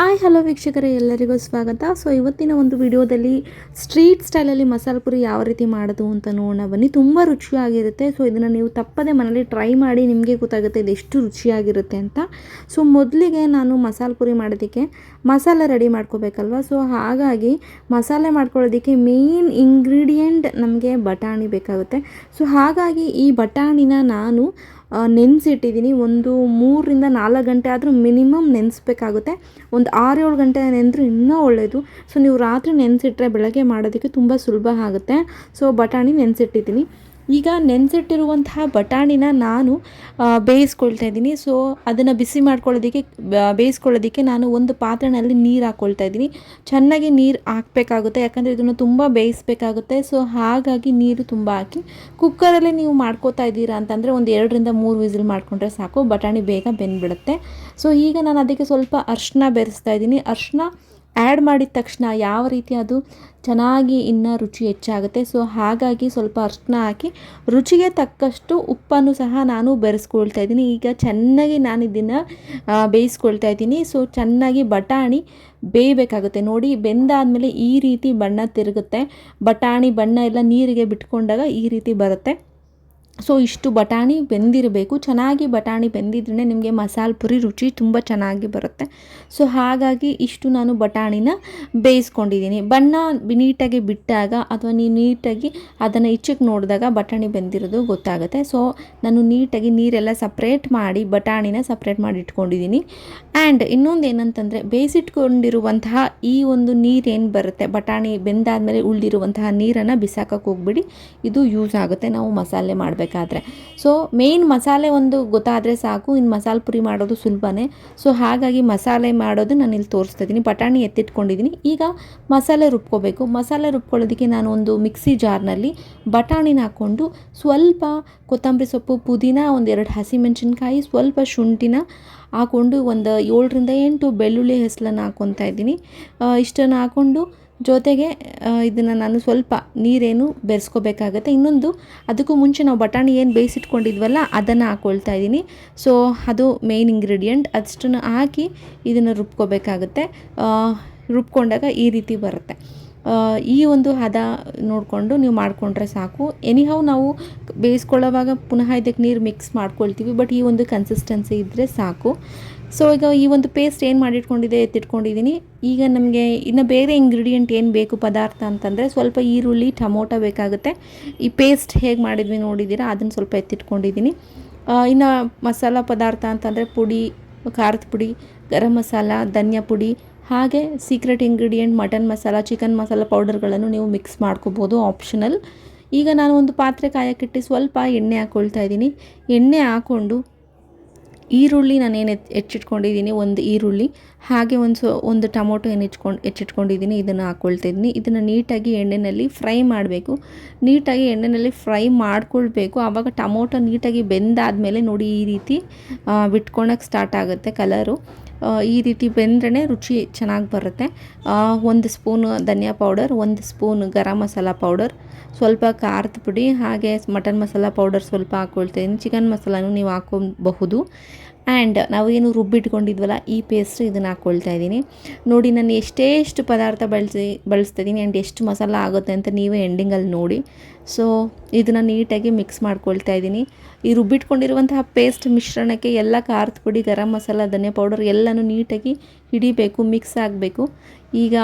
Hi, hello ವೀಕ್ಷಕರೇ, ಎಲ್ಲರಿಗೂ ಸ್ವಾಗತ. ಸೊ ಇವತ್ತಿನ ಒಂದು ವಿಡಿಯೋದಲ್ಲಿ ಸ್ಟ್ರೀಟ್ ಸ್ಟೈಲಲ್ಲಿ ಮಸಾಲ ಪುರಿ ಯಾವ ರೀತಿ ಮಾಡೋದು ಅಂತ ನೋಡೋಣ. ಬನ್ನಿ, ತುಂಬ ರುಚಿಯಾಗಿರುತ್ತೆ. ಸೊ ಇದನ್ನು ನೀವು ತಪ್ಪದೆ ಮನೇಲಿ ಟ್ರೈ ಮಾಡಿ ನಿಮಗೆ ಗೊತ್ತಾಗುತ್ತೆ ಇದು ಎಷ್ಟು ರುಚಿಯಾಗಿರುತ್ತೆ ಅಂತ. ಸೊ ಮೊದಲಿಗೆ ನಾನು ಮಸಾಲೆ ಪುರಿ ಮಾಡೋದಕ್ಕೆ ಮಸಾಲೆ ರೆಡಿ ಮಾಡ್ಕೋಬೇಕಲ್ವ? ಸೊ ಹಾಗಾಗಿ ಮಸಾಲೆ ಮಾಡ್ಕೊಳ್ಳೋದಕ್ಕೆ ಮೇಯ್ನ್ ಇಂಗ್ರೀಡಿಯೆಂಟ್ ನಮಗೆ ಬಟಾಣಿ ಬೇಕಾಗುತ್ತೆ. ಸೊ ಹಾಗಾಗಿ ಈ ಬಟಾಣಿನ ನಾನು ನೆನೆಸಿಟ್ಟಿದ್ದೀನಿ ಒಂದು ಮೂರರಿಂದ ನಾಲ್ಕು ಗಂಟೆ ಆದರೂ ಮಿನಿಮಮ್ ನೆನೆಸ್ಬೇಕಾಗುತ್ತೆ. ಒಂದು ಆರು ಏಳು ಗಂಟೆ ನೆನೆದ್ರೂ ಇನ್ನೂ ಒಳ್ಳೆಯದು ಸೊ, ನೀವು ರಾತ್ರಿ ನೆನೆಸಿಟ್ರೆ ಬೆಳಗ್ಗೆ ಮಾಡೋದಕ್ಕೆ ತುಂಬ ಸುಲಭ ಆಗುತ್ತೆ. ಸೊ, ಬಟಾಣಿ ನೆನೆಸಿಟ್ಟಿದ್ದೀನಿ ಈಗ ನೆನೆಸಿಟ್ಟಿರುವಂತಹ ಬಟಾಣಿನ ನಾನು ಬೇಯಿಸ್ಕೊಳ್ತಾ ಇದ್ದೀನಿ. ಸೊ ಅದನ್ನು ಬಿಸಿ ಮಾಡ್ಕೊಳ್ಳೋದಕ್ಕೆ ಬೇಯಿಸ್ಕೊಳ್ಳೋದಕ್ಕೆ ನಾನು ಒಂದು ಪಾತ್ರೆನಲ್ಲಿ ನೀರು ಹಾಕ್ಕೊಳ್ತಾ ಇದ್ದೀನಿ. ಚೆನ್ನಾಗಿ ನೀರು ಹಾಕಬೇಕಾಗುತ್ತೆ. ಯಾಕಂದರೆ ಇದನ್ನು ತುಂಬ ಬೇಯಿಸ್ಬೇಕಾಗುತ್ತೆ. ಸೊ ಹಾಗಾಗಿ ನೀರು ತುಂಬ ಹಾಕಿ, ಕುಕ್ಕರಲ್ಲೇ ನೀವು ಮಾಡ್ಕೋತಾ ಇದ್ದೀರಾ ಅಂತಂದರೆ ಒಂದು ಎರಡರಿಂದ ಮೂರು ವಿಸಿಲ್ ಮಾಡಿಕೊಂಡ್ರೆ ಸಾಕು. ಬಟಾಣಿ ಬೇಗ ಬೆಂದ್ಬಿಡುತ್ತೆ. ಸೊ ಈಗ ನಾನು ಅದಕ್ಕೆ ಸ್ವಲ್ಪ ಅರ್ಶಿನ ಬೆರೆಸ್ತಾ ಇದ್ದೀನಿ. ಅರ್ಶಿನ ಆ್ಯಡ್ ಮಾಡಿದ ತಕ್ಷಣ ಯಾವ ರೀತಿ ಅದು ಚೆನ್ನಾಗಿ ಇನ್ನೂ ರುಚಿ ಹೆಚ್ಚಾಗುತ್ತೆ. ಸೊ ಹಾಗಾಗಿ ಸ್ವಲ್ಪ ಅರ್ಶಿನ ಹಾಕಿ ರುಚಿಗೆ ತಕ್ಕಷ್ಟು ಉಪ್ಪನ್ನು ಸಹ ನಾನು ಬೆರೆಸ್ಕೊಳ್ತಾ ಇದ್ದೀನಿ. ಈಗ ಚೆನ್ನಾಗಿ ನಾನು ಇದನ್ನು ಬೇಯಿಸ್ಕೊಳ್ತಾ ಇದ್ದೀನಿ. ಸೊ ಚೆನ್ನಾಗಿ ಬಟಾಣಿ ಬೇಯಬೇಕಾಗುತ್ತೆ. ನೋಡಿ, ಬೆಂದಾದಮೇಲೆ ಈ ರೀತಿ ಬಣ್ಣ ತಿರುಗುತ್ತೆ. ಬಟಾಣಿ ಬಣ್ಣ ಎಲ್ಲ ನೀರಿಗೆ ಬಿಟ್ಕೊಂಡಾಗ ಈ ರೀತಿ ಬರುತ್ತೆ. ಸೊ ಇಷ್ಟು ಬಟಾಣಿ ಬೆಂದಿರಬೇಕು. ಚೆನ್ನಾಗಿ ಬಟಾಣಿ ಬೆಂದಿದ್ರೆ ನಿಮಗೆ ಮಸಾಲೆ ಪುರಿ ರುಚಿ ತುಂಬ ಚೆನ್ನಾಗಿ ಬರುತ್ತೆ. ಸೊ ಹಾಗಾಗಿ ಇಷ್ಟು ನಾನು ಬಟಾಣಿನ ಬೇಯಿಸ್ಕೊಂಡಿದ್ದೀನಿ. ಬಣ್ಣ ನೀಟಾಗಿ ಬಿಟ್ಟಾಗ ಅಥವಾ ನೀವು ನೀಟಾಗಿ ಅದನ್ನು ಇಚ್ಚಕ್ಕೆ ನೋಡಿದಾಗ ಬಟಾಣಿ ಬೆಂದಿರೋದು ಗೊತ್ತಾಗುತ್ತೆ. ಸೊ ನಾನು ನೀಟಾಗಿ ನೀರೆಲ್ಲ ಸಪ್ರೇಟ್ ಮಾಡಿ ಬಟಾಣಿನ ಸಪ್ರೇಟ್ ಮಾಡಿ ಇಟ್ಕೊಂಡಿದ್ದೀನಿ. ಆ್ಯಂಡ್ ಇನ್ನೊಂದು ಏನಂತಂದರೆ ಬೇಯಿಸಿಟ್ಕೊಂಡಿರುವಂತಹ ಈ ಒಂದು ನೀರೇನು ಬರುತ್ತೆ? ಬಟಾಣಿ ಬೆಂದಾದಮೇಲೆ ಉಳಿದಿರುವಂತಹ ನೀರನ್ನು ಬಿಸಾಕಕ್ಕೆ ಹೋಗ್ಬಿಡಿ. ಇದು ಯೂಸ್ ಆಗುತ್ತೆ. ನಾವು ಮಸಾಲೆ ಮಾಡಬೇಕಾದ್ರೆ ಸೊ ಮೇಯ್ನ್ ಮಸಾಲೆ ಒಂದು ಗೊತ್ತಾದರೆ ಸಾಕು. ಇನ್ನು ಮಸಾಲೆ ಪುರಿ ಮಾಡೋದು ಸುಲಭನೇ. ಸೊ ಹಾಗಾಗಿ ಮಸಾಲೆ ಮಾಡೋದು ನಾನು ಇಲ್ಲಿ ತೋರಿಸ್ತಾ ಇದ್ದೀನಿ. ಬಟಾಣಿ ಎತ್ತಿಟ್ಕೊಂಡಿದ್ದೀನಿ. ಈಗ ಮಸಾಲೆ ರುಬ್ಕೋಬೇಕು. ಮಸಾಲೆ ರುಬ್ಕೊಳ್ಳೋದಕ್ಕೆ ನಾನು ಒಂದು ಮಿಕ್ಸಿ ಜಾರ್ನಲ್ಲಿ ಬಟಾಣಿನ ಹಾಕ್ಕೊಂಡು ಸ್ವಲ್ಪ ಕೊತ್ತಂಬರಿ ಸೊಪ್ಪು, ಪುದೀನ, ಒಂದೆರಡು ಹಸಿಮೆಣಸಿನ್ಕಾಯಿ, ಸ್ವಲ್ಪ ಶುಂಠಿನ ಹಾಕ್ಕೊಂಡು ಒಂದು ಏಳರಿಂದ ಎಂಟು ಬೆಳ್ಳುಳ್ಳಿ ಹೆಸಲನ್ನು ಹಾಕ್ಕೊತಾ ಇದ್ದೀನಿ. ಇಷ್ಟನ್ನು ಹಾಕ್ಕೊಂಡು ಜೊತೆಗೆ ಇದನ್ನು ನಾನು ಸ್ವಲ್ಪ ನೀರೇನು ಬೆರೆಸ್ಕೋಬೇಕಾಗತ್ತೆ. ಇನ್ನೊಂದು, ಅದಕ್ಕೂ ಮುಂಚೆ ನಾವು ಬಟಾಣಿ ಏನು ಬೇಯಿಸಿಟ್ಕೊಂಡಿದ್ವಲ್ಲ, ಅದನ್ನು ಹಾಕ್ಕೊಳ್ತಾ ಇದ್ದೀನಿ. ಸೊ ಅದು ಮೇಯ್ನ್ ಇಂಗ್ರೀಡಿಯೆಂಟ್ ಅದಷ್ಟನ್ನು ಹಾಕಿ ಇದನ್ನು ರುಬ್ಕೋಬೇಕಾಗುತ್ತೆ. ರುಬ್ಕೊಂಡಾಗ ಈ ರೀತಿ ಬರುತ್ತೆ. ಈ ಒಂದು ಹದ ನೋಡಿಕೊಂಡು ನೀವು ಮಾಡಿಕೊಂಡ್ರೆ ಸಾಕು. ಎನಿಹೌ ನಾವು ಬೇಯಿಸ್ಕೊಳ್ಳೋವಾಗ ಪುನಃ ಇದಕ್ಕೆ ನೀರು ಮಿಕ್ಸ್ ಮಾಡ್ಕೊಳ್ತೀವಿ ಬಟ್ ಈ ಒಂದು ಕನ್ಸಿಸ್ಟೆನ್ಸಿ ಇದ್ದರೆ ಸಾಕು. ಸೊ ಈಗ ಈ ಒಂದು ಪೇಸ್ಟ್ ಏನು ಮಾಡಿಟ್ಕೊಂಡಿದೆ ಎತ್ತಿಟ್ಕೊಂಡಿದ್ದೀನಿ ಈಗ ನಮಗೆ ಇನ್ನು ಬೇರೆ ಇಂಗ್ರೀಡಿಯೆಂಟ್ ಏನು ಬೇಕು ಪದಾರ್ಥ ಅಂತಂದರೆ ಸ್ವಲ್ಪ ಈರುಳ್ಳಿ, ಟೊಮೊಟೊ ಬೇಕಾಗುತ್ತೆ. ಈ ಪೇಸ್ಟ್ ಹೇಗೆ ಮಾಡಿದ್ವಿ ನೋಡಿದ್ದೀರಾ ಅದನ್ನು ಸ್ವಲ್ಪ ಎತ್ತಿಟ್ಕೊಂಡಿದ್ದೀನಿ ಇನ್ನು ಮಸಾಲ ಪದಾರ್ಥ ಅಂತಂದರೆ ಪುಡಿ, ಖಾರದ ಪುಡಿ, ಗರಂ ಮಸಾಲ, ಧನಿಯಾ ಪುಡಿ, ಹಾಗೆ secret ingredient mutton masala chicken masala ಪೌಡರ್ಗಳನ್ನು ನೀವು ಮಿಕ್ಸ್ ಮಾಡ್ಕೋಬೋದು ಆಪ್ಷನಲ್ ಈಗ ನಾನು ಒಂದು ಪಾತ್ರೆ ಕಾಯಕ್ಕಿಟ್ಟು ಸ್ವಲ್ಪ ಎಣ್ಣೆ ಹಾಕ್ಕೊಳ್ತಾ ಇದ್ದೀನಿ ಎಣ್ಣೆ ಹಾಕ್ಕೊಂಡು ಈರುಳ್ಳಿ ನಾನೇನು ಎತ್ ಹೆಚ್ಚಿಟ್ಕೊಂಡಿದ್ದೀನಿ ಒಂದು ಈರುಳ್ಳಿ, ಹಾಗೆ ಒಂದು ಸೊ, ಒಂದು ಟೊಮೊಟೊ ಏನು ಹೆಚ್ಕೊಂಡು ಹೆಚ್ಚಿಟ್ಕೊಂಡಿದ್ದೀನಿ ಇದನ್ನು ಹಾಕ್ಕೊಳ್ತಿದ್ದೀನಿ ಇದನ್ನು ನೀಟಾಗಿ ಎಣ್ಣೆಯಲ್ಲಿ ಫ್ರೈ ಮಾಡಬೇಕು. ನೀಟಾಗಿ ಎಣ್ಣೆಯಲ್ಲಿ ಫ್ರೈ ಮಾಡ್ಕೊಳ್ಬೇಕು. ಆವಾಗ ಟೊಮೊಟೊ ನೀಟಾಗಿ ಬೆಂದಾದಮೇಲೆ ನೋಡಿ ಈ ರೀತಿ ಬಿಟ್ಕೊಳಕ್ಕೆ ಸ್ಟಾರ್ಟ್ ಆಗುತ್ತೆ ಕಲರು. ಈ ರೀತಿ ಬೆಂದ್ರೆ ರುಚಿ ಚೆನ್ನಾಗಿ ಬರುತ್ತೆ. ಒಂದು ಸ್ಪೂನ್ ಧನಿಯಾ ಪೌಡರ್, ಒಂದು ಸ್ಪೂನ್ ಗರಂ ಮಸಾಲ ಪೌಡರ್, ಸ್ವಲ್ಪ ಖಾರದ ಪುಡಿ, ಹಾಗೆ ಮಟನ್ ಮಸಾಲ ಪೌಡರ್ ಸ್ವಲ್ಪ ಹಾಕ್ಕೊಳ್ತೇನೆ ಚಿಕನ್ ಮಸಾಲನೂ ನೀವು ಹಾಕೊಬಹುದು ಆ್ಯಂಡ್ ನಾವೇನು ರುಬ್ಬಿಟ್ಕೊಂಡಿದ್ವಲ್ಲ, ಈ ಪೇಸ್ಟ್ ಇದನ್ನು ಹಾಕ್ಕೊಳ್ತಾ ಇದ್ದೀನಿ. ನೋಡಿ, ನಾನು ಎಷ್ಟೆಷ್ಟು ಪದಾರ್ಥ ಬಳಸಿ, ಬಳಸ್ತಾ ಇದ್ದೀನಿ ಆ್ಯಂಡ್ ಎಷ್ಟು ಮಸಾಲ ಆಗುತ್ತೆ ಅಂತ ನೀವೇ ಎಂಡಿಂಗಲ್ಲಿ ನೋಡಿ. ಸೊ ಇದನ್ನು ನೀಟಾಗಿ ಮಿಕ್ಸ್ ಮಾಡ್ಕೊಳ್ತಾ ಇದ್ದೀನಿ. ಈ ರುಬ್ಬಿಟ್ಕೊಂಡಿರುವಂತಹ ಪೇಸ್ಟ್ ಮಿಶ್ರಣಕ್ಕೆ ಎಲ್ಲ ಖಾರದ ಪುಡಿ, ಗರಂ ಮಸಾಲ, ಧನಿಯಾ ಪೌಡರ್ ಎಲ್ಲನೂ ನೀಟಾಗಿ ಹಿಡಿಬೇಕು ಮಿಕ್ಸ್ ಆಗಬೇಕು. ಈಗ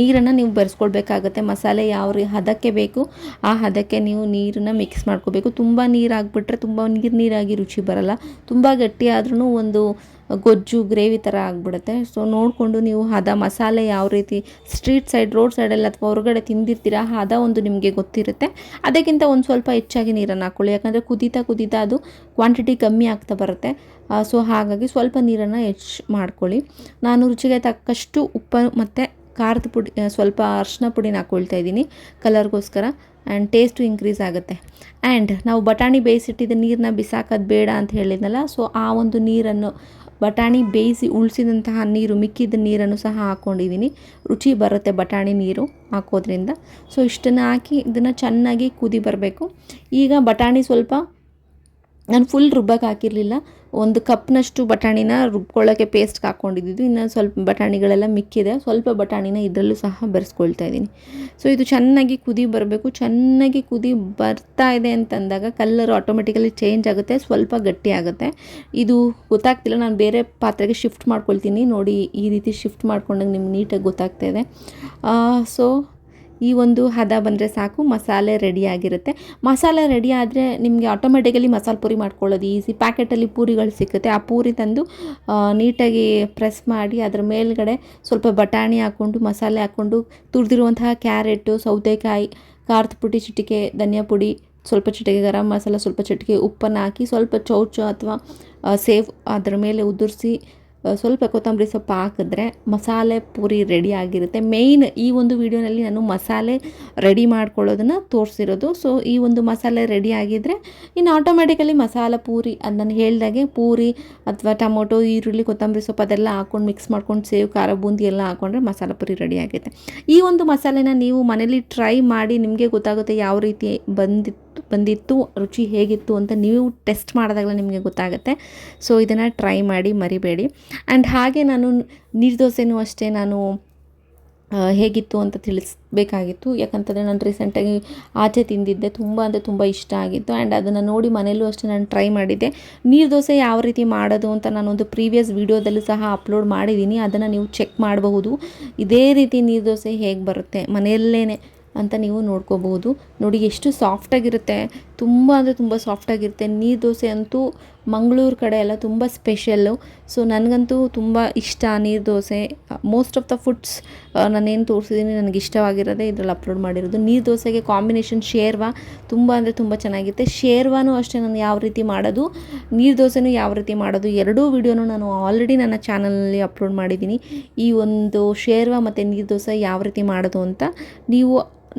ನೀರನ್ನು ನೀವು ಬೆರೆಸ್ಕೊಳ್ಬೇಕಾಗತ್ತೆ. ಮಸಾಲೆ ಯಾವ ಹದಕ್ಕೆ ಬೇಕು. ಆ ಹದಕ್ಕೆ ನೀವು ನೀರನ್ನು ಮಿಕ್ಸ್ ಮಾಡ್ಕೋಬೇಕು. ತುಂಬ ನೀರಾಗ್ಬಿಟ್ರೆ ತುಂಬ ನೀರು ನೀರಾಗಿ ರುಚಿ ಬರಲ್ಲ. ತುಂಬ ಗಟ್ಟಿ ಆದ್ರೂ ಒಂದು ಗೊಜ್ಜು, ಗ್ರೇವಿ ಥರ ಆಗಿಬಿಡುತ್ತೆ. ಸೊ ನೋಡಿಕೊಂಡು ನೀವು ಹದ, ಮಸಾಲೆ ಯಾವ ರೀತಿ ಸ್ಟ್ರೀಟ್ ಸೈಡ್ ರೋಡ್ ಸೈಡಲ್ಲಿ ಅಥವಾ ಹೊರಗಡೆ ತಿಂದಿರ್ತೀರ, ಹದ ಒಂದು ನಿಮಗೆ ಗೊತ್ತಿರುತ್ತೆ. ಅದಕ್ಕಿಂತ ಒಂದು ಸ್ವಲ್ಪ ಹೆಚ್ಚಾಗಿ ನೀರನ್ನು ಹಾಕ್ಕೊಳ್ಳಿ ಯಾಕಂದರೆ ಕುದೀತಾ ಕುದೀತಾ ಅದು ಕ್ವಾಂಟಿಟಿ ಕಮ್ಮಿ ಆಗ್ತಾ ಬರುತ್ತೆ. ಸೊ ಹಾಗಾಗಿ ಸ್ವಲ್ಪ ನೀರನ್ನು ಹೆಚ್ಚು ಮಾಡ್ಕೊಳ್ಳಿ. ನಾನು ರುಚಿಗೆ ತಕ್ಕಷ್ಟು ಉಪ್ಪು ಮತ್ತು ಖಾರದ ಪುಡಿ ಸ್ವಲ್ಪ ಅರಿಶಿನ ಪುಡಿನ ಹಾಕ್ಕೊಳ್ತಾ ಇದ್ದೀನಿ ಕಲರ್ಗೋಸ್ಕರ. ಆ್ಯಂಡ್ ಟೇಸ್ಟು ಇನ್ಕ್ರೀಸ್ ಆಗುತ್ತೆ. ಆ್ಯಂಡ್ ನಾವು ಬಟಾಣಿ ಬೇಯಿಸಿಟ್ಟಿದ್ದ ನೀರನ್ನ ಬಿಸಾಕೋದು ಬೇಡ ಅಂತ ಹೇಳಿದ್ನಲ್ಲ ಸೊ ಆ ಒಂದು ನೀರನ್ನು, ಬಟಾಣಿ ಬೇಯಿಸಿ ಉಳಿಸಿದಂತಹ ನೀರು, ಮಿಕ್ಕಿದ ನೀರನ್ನು ಸಹ ಹಾಕ್ಕೊಂಡಿದ್ದೀನಿ ರುಚಿ ಬರುತ್ತೆ ಬಟಾಣಿ ನೀರು ಹಾಕೋದ್ರಿಂದ. ಸೊ ಇಷ್ಟನ್ನು ಹಾಕಿ ಇದನ್ನು ಚೆನ್ನಾಗಿ ಕುದಿ ಬರಬೇಕು. ಈಗ ಬಟಾಣಿ ಸ್ವಲ್ಪ, ನಾನು ಫುಲ್ ರುಬ್ಬಕ್ಕೆ ಹಾಕಿರಲಿಲ್ಲ. ಒಂದು ಕಪ್ನಷ್ಟು ಬಟಾಣಿನ ರುಬ್ಕೊಳ್ಳೋಕ್ಕೆ ಪೇಸ್ಟ್ ಹಾಕ್ಕೊಂಡಿದ್ದು ಇನ್ನು ಸ್ವಲ್ಪ ಬಟಾಣಿಗಳೆಲ್ಲ ಮಿಕ್ಕಿದೆ. ಸ್ವಲ್ಪ ಬಟಾಣಿನ ಇದರಲ್ಲೂ ಸಹ ಬರೆಸ್ಕೊಳ್ತಾ ಇದ್ದೀನಿ. ಸೊ ಇದು ಚೆನ್ನಾಗಿ ಕುದಿ ಬರಬೇಕು. ಚೆನ್ನಾಗಿ ಕುದಿ ಬರ್ತಾ ಇದೆ ಅಂತಂದಾಗ ಕಲ್ಲರ್ ಆಟೋಮೆಟಿಕಲಿ ಚೇಂಜ್ ಆಗುತ್ತೆ. ಸ್ವಲ್ಪ ಗಟ್ಟಿ ಆಗುತ್ತೆ. ಇದು ಗೊತ್ತಾಗ್ತಿಲ್ಲ. ನಾನು ಬೇರೆ ಪಾತ್ರೆಗೆ ಶಿಫ್ಟ್ ಮಾಡ್ಕೊಳ್ತೀನಿ. ನೋಡಿ ಈ ರೀತಿ ಶಿಫ್ಟ್ ಮಾಡ್ಕೊಂಡಾಗ ನಿಮ್ಗೆ ನೀಟಾಗಿ ಗೊತ್ತಾಗ್ತಾ ಇದೆ. ಸೊ ಈ ಒಂದು ಹದ ಬಂದರೆ ಸಾಕು, ಮಸಾಲೆ ರೆಡಿ ಆಗಿರುತ್ತೆ. ಮಸಾಲೆ ರೆಡಿ ಆದರೆ ನಿಮಗೆ ಆಟೋಮೆಟಿಕಲಿ ಮಸಾಲೆ ಪೂರಿ ಮಾಡ್ಕೊಳ್ಳೋದು ಈಸಿ ಪ್ಯಾಕೆಟಲ್ಲಿ ಪೂರಿಗಳು ಸಿಗುತ್ತೆ ಆ ಪೂರಿ ತಂದು ನೀಟಾಗಿ ಪ್ರೆಸ್ ಮಾಡಿ ಅದರ ಮೇಲ್ಗಡೆ ಸ್ವಲ್ಪ ಬಟಾಣಿ ಹಾಕ್ಕೊಂಡು, ಮಸಾಲೆ ಹಾಕ್ಕೊಂಡು, ತುರಿದಿರುವಂತಹ ಕ್ಯಾರೆಟು, ಸೌತೆಕಾಯಿ, ಖಾರದ ಪುಡಿ, ಚಿಟಿಕೆ, ಧನಿಯಾ ಪುಡಿ, ಸ್ವಲ್ಪ ಚಿಟಿಕೆ ಗರಂ ಮಸಾಲ, ಸ್ವಲ್ಪ ಚಿಟಿಕೆ ಉಪ್ಪನ್ನು ಹಾಕಿ ಸ್ವಲ್ಪ ಚೌಚು ಅಥವಾ ಸೇವ್ ಅದರ ಮೇಲೆ ಉದುರಿಸಿ ಸ್ವಲ್ಪ ಕೊತ್ತಂಬರಿ ಸೊಪ್ಪು ಹಾಕಿದ್ರೆ ಮಸಾಲೆ ಪೂರಿ ರೆಡಿ ಆಗಿರುತ್ತೆ. ಮೇಯ್ನ್ ಈ ಒಂದು ವಿಡಿಯೋನಲ್ಲಿ ನಾನು ಮಸಾಲೆ ರೆಡಿ ಮಾಡ್ಕೊಳ್ಳೋದನ್ನು ತೋರಿಸಿರೋದು. ಸೊ ಈ ಒಂದು ಮಸಾಲೆ ರೆಡಿ ಆಗಿದ್ದರೆ ಇನ್ನು ಆಟೋಮೆಟಿಕಲಿ ಮಸಾಲೆ ಪೂರಿ, ಅದು ನಾನು ಹೇಳ್ದಾಗೆ ಪೂರಿ ಅಥವಾ ಟೊಮೊಟೊ, ಈರುಳ್ಳಿ, ಕೊತ್ತಂಬರಿ ಸೊಪ್ಪು ಅದೆಲ್ಲ ಹಾಕ್ಕೊಂಡು ಮಿಕ್ಸ್ ಮಾಡ್ಕೊಂಡು ಸೇವ್, ಖಾರ, ಬೂಂದಿ ಎಲ್ಲ ಹಾಕ್ಕೊಂಡ್ರೆ ಮಸಾಲೆ ಪೂರಿ ರೆಡಿ ಆಗುತ್ತೆ ಈ ಒಂದು ಮಸಾಲೆನ ನೀವು ಮನೇಲಿ ಟ್ರೈ ಮಾಡಿ ನಿಮಗೆ ಗೊತ್ತಾಗುತ್ತೆ ಯಾವ ರೀತಿ ಬಂದಿತ್ತು ಬಂದಿತ್ತು, ರುಚಿ ಹೇಗಿತ್ತು ಅಂತ ನೀವು ಟೆಸ್ಟ್ ಮಾಡಿದಾಗಲೇ ನಿಮಗೆ ಗೊತ್ತಾಗುತ್ತೆ. ಸೊ ಇದನ್ನು ಟ್ರೈ ಮಾಡಿ ಮರಿಬೇಡಿ. ಆ್ಯಂಡ್ ಹಾಗೆ ನಾನು ನೀರು ದೋಸೆನೂ ಅಷ್ಟೇ ನಾನು ಹೇಗಿತ್ತು ಅಂತ ತಿಳಿಸ್ಬೇಕಾಗಿತ್ತು. ಯಾಕಂತಂದರೆ ನಾನು ರೀಸೆಂಟಾಗಿ ಆಚೆ ತಿಂದಿದ್ದೆ. ತುಂಬ ಅಂದರೆ ತುಂಬ ಇಷ್ಟ ಆಗಿತ್ತು. ಆ್ಯಂಡ್ ಅದನ್ನು ನೋಡಿ ಮನೆಯಲ್ಲೂ ಅಷ್ಟೇ ನಾನು ಟ್ರೈ ಮಾಡಿದ್ದೆ. ನೀರು ದೋಸೆ ಯಾವ ರೀತಿ ಮಾಡೋದು ಅಂತ ನಾನೊಂದು ಪ್ರೀವಿಯಸ್ ವೀಡಿಯೋದಲ್ಲೂ ಸಹ ಅಪ್ಲೋಡ್ ಮಾಡಿದ್ದೀನಿ. ಅದನ್ನು ನೀವು ಚೆಕ್ ಮಾಡಬಹುದು. ಇದೇ ರೀತಿ ನೀರು ದೋಸೆ ಹೇಗೆ ಬರುತ್ತೆ ಮನೆಯಲ್ಲೇ ಅಂತ ನೀವು ನೋಡ್ಕೋಬಹುದು. ನೋಡಿ ಎಷ್ಟು ಸಾಫ್ಟಾಗಿರುತ್ತೆ ತುಂಬ ಅಂದರೆ ತುಂಬ ಸಾಫ್ಟಾಗಿರುತ್ತೆ ನೀರು ದೋಸೆ ಅಂತೂ ಮಂಗಳೂರು ಕಡೆ ಎಲ್ಲ ತುಂಬ ಸ್ಪೆಷಲ್ಲು ಸೊ ನನಗಂತೂ ತುಂಬ ಇಷ್ಟ ನೀರು dosa. Most of the foods ನಾನೇನು ತೋರಿಸಿದ್ದೀನಿ ನನಗೆ ಇಷ್ಟವಾಗಿರೋದೇ ಇದರಲ್ಲಿ ಅಪ್ಲೋಡ್ ಮಾಡಿರೋದು. ನೀರು ದೋಸೆಗೆ ಕಾಂಬಿನೇಷನ್ ಶೇರ್ವಾ ತುಂಬ ಅಂದರೆ ತುಂಬ ಚೆನ್ನಾಗಿರುತ್ತೆ. ಶೇರ್ವಾನು ಅಷ್ಟೇ ನಾನು ಯಾವ ರೀತಿ ಮಾಡೋದು, ನೀರು ದೋಸೆನೂ ಯಾವ ರೀತಿ ಮಾಡೋದು, ಎರಡೂ ವಿಡಿಯೋನೂ ನಾನು ಆಲ್ರೆಡಿ ನನ್ನ ಚಾನಲಲ್ಲಿ ಅಪ್ಲೋಡ್ ಮಾಡಿದ್ದೀನಿ ಈ ಒಂದು ಶೇರ್ವಾ ಮತ್ತು ನೀರು ದೋಸೆ ಯಾವ ರೀತಿ ಮಾಡೋದು ಅಂತ ನೀವು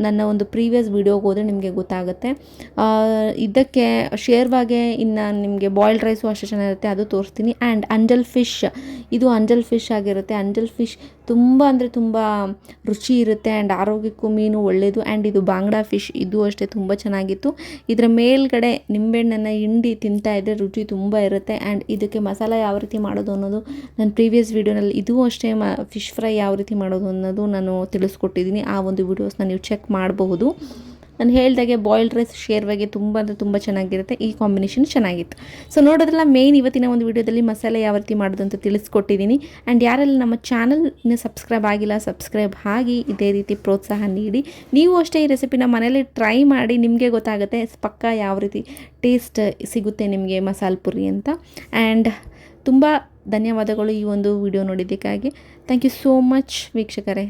ನನ್ನ ಒಂದು ಪ್ರೀವಿಯಸ್ ವೀಡಿಯೋಗೆ ಹೋದರೆ ನಿಮಗೆ ಗೊತ್ತಾಗುತ್ತೆ. ಇದಕ್ಕೆ ಶೇರ್ವಾಗೆ ಇನ್ನು ನಿಮಗೆ ಬಾಯ್ಲ್ಡ್ ರೈಸು ಅಷ್ಟು ಚೆನ್ನಾಗಿರುತ್ತೆ, ಅದು ತೋರಿಸ್ತೀನಿ. ಆ್ಯಂಡ್ ಅಂಜಲ್ ಫಿಶ್ ಇದು ಅಂಜಲ್ ಫಿಶ್ ಆಗಿರುತ್ತೆ. ಅಂಜಲ್ ಫಿಶ್ ತುಂಬ ಅಂದರೆ ತುಂಬ ರುಚಿ ಇರುತ್ತೆ ಆ್ಯಂಡ್ ಆರೋಗ್ಯಕ್ಕೂ ಮೀನು ಒಳ್ಳೆಯದು ಆ್ಯಂಡ್ ಇದು ಬಾಂಗ್ಡಾ ಫಿಶ್ ಇದು ಅಷ್ಟೇ ತುಂಬ ಚೆನ್ನಾಗಿತ್ತು. ಇದರ ಮೇಲ್ಗಡೆ ನಿಂಬೆಹಣ್ಣನ್ನು ಹಿಂಡಿ ತಿಂತಾ ಇದ್ದರೆ ರುಚಿ ತುಂಬ ಇರುತ್ತೆ. ಆ್ಯಂಡ್ ಇದಕ್ಕೆ ಮಸಾಲ ಯಾವ ರೀತಿ ಮಾಡೋದು ಅನ್ನೋದು ನನ್ನ ಪ್ರೀವಿಯಸ್ ವೀಡಿಯೋನಲ್ಲಿ ಇದೂ ಅಷ್ಟೇ ಮ ಫಿಶ್ ಫ್ರೈ ಯಾವ ರೀತಿ ಮಾಡೋದು ಅನ್ನೋದು ನಾನು ತಿಳಿಸ್ಕೊಟ್ಟಿದ್ದೀನಿ. ಆ ಒಂದು ವೀಡಿಯೋಸ್ನ ನೀವು ಚೆಕ್ ಮಾಡಬಹುದು. ನಾನು ಹೇಳ್ದಾಗೆ ಬಾಯ್ಲ್ಡ್ ರೈಸ್ ಶೇರ್ವಾಗೆ ತುಂಬ ಅಂದರೆ ತುಂಬ ಚೆನ್ನಾಗಿರುತ್ತೆ. ಈ ಕಾಂಬಿನೇಷನ್ ಚೆನ್ನಾಗಿತ್ತು. ಸೊ ನೋಡೋದ್ರಲ್ಲ ಮೇಯ್ನ್ ಇವತ್ತಿನ ಒಂದು ವಿಡಿಯೋದಲ್ಲಿ ಮಸಾಲೆ ಯಾವ ರೀತಿ ಮಾಡೋದು ಅಂತ ತಿಳಿಸ್ಕೊಟ್ಟಿದ್ದೀನಿ. ಆ್ಯಂಡ್ ಯಾರೆಲ್ಲ ನಮ್ಮ ಚಾನಲ್ನ ಸಬ್ಸ್ಕ್ರೈಬ್ ಆಗಿಲ್ಲ ಸಬ್ಸ್ಕ್ರೈಬ್ ಆಗಿ ಇದೇ ರೀತಿ ಪ್ರೋತ್ಸಾಹ ನೀಡಿ. ನೀವು ಅಷ್ಟೇ ಈ ರೆಸಿಪಿನ ಮನೇಲಿ ಟ್ರೈ ಮಾಡಿ ನಿಮಗೆ ಗೊತ್ತಾಗುತ್ತೆ ಪಕ್ಕ ಯಾವ ರೀತಿ ಟೇಸ್ಟ್ ಸಿಗುತ್ತೆ ನಿಮಗೆ ಮಸಾಲೆ ಪುರಿ ಅಂತ. ಆ್ಯಂಡ್ ತುಂಬ ಧನ್ಯವಾದಗಳು ಈ ಒಂದು ವಿಡಿಯೋ ನೋಡಿದ್ದಕ್ಕಾಗಿ. ಥ್ಯಾಂಕ್ ಯು ಸೋ ಮಚ್ ವೀಕ್ಷಕರೇ.